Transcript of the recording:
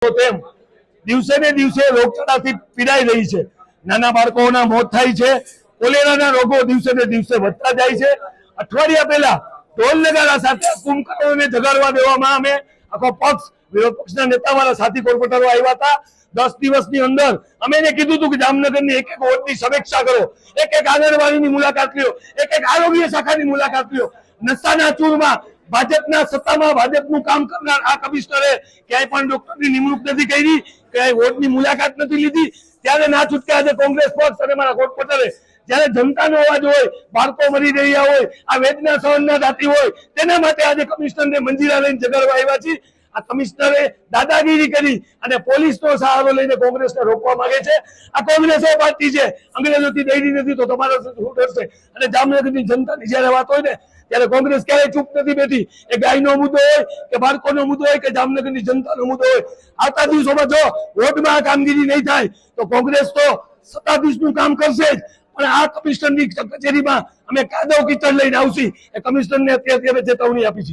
તેમ દિવસે ને દિવસે રોગચાળાથી પીડાઈ રહી છે. નાના બાળકોના મોત થાય છે. કોલેરાના રોગો દિવસે ને દિવસે વધતા જાય છે. અઠવાડિયા પહેલા ઢોલ નગારા સાથે કુંભકર્ણોને જગાડવા દેવામાં અમે આખો પક્ષ, વિરોધ પક્ષના નેતા મારા સાથી કોર્પોરેટરો આવ્યા હતા. દસ દિવસની અંદર અમે એને કીધું હતું કે જામનગરની એક એક વોર્ડની સમીક્ષા કરો. એક એક આંગણવાડીની મુલાકાત લ્યો. એક એક આરોગ્ય શાખાની મુલાકાત લ્યો. નશાના ચૂરમાં ભાજપના સત્તામાં ભાજપનું કામ કરનાર આ કમિશનરે ક્યાંય પણ ડોક્ટરની નિમણૂક નથી કરી, ક્યાંય વોર્ડની મુલાકાત નથી લીધી. ત્યારે ના છૂટક્યા છે કોંગ્રેસ પક્ષ અને મારા કોર્પોરેટરે જયારે જનતાનો અવાજ હોય, બાળકો મરી રહ્યા હોય, આ વેદના સહન ના હોય, તેના માટે આજે કમિશનરને મંજીરા લઈને જગાડવા આવ્યા છીએ. આ કમિશનરે દાદાગીરી કરી અને પોલીસનો સહારો લઈને કોંગ્રેસને રોકવા માંગે છે. આ કોંગ્રેસ એ પાર્ટી છે. અંગ્રેજોથી દઈ નથી તો તમારા શું ડરશે અને જામનગરની જનતાની જ્યારે વાત હોય ને ત્યારે કોંગ્રેસ ક્યારેય ચૂપ નથી બેઠી. એ ગાયનો મુદ્દો હોય કે બાળકોનો મુદ્દો હોય કે જામનગરની જનતાનો મુદ્દો હોય. આવતા દિવસોમાં જો વોટમાં આ કામગીરી નહીં થાય, તો કોંગ્રેસ તો સત્તાધીશનું કામ કરશે જ. પણ આ કમિશનરની કચેરીમાં અમે કાદવ કીચડ લઈને આવશી. એ કમિશનરને અત્યારે ચેતવણી આપી છે.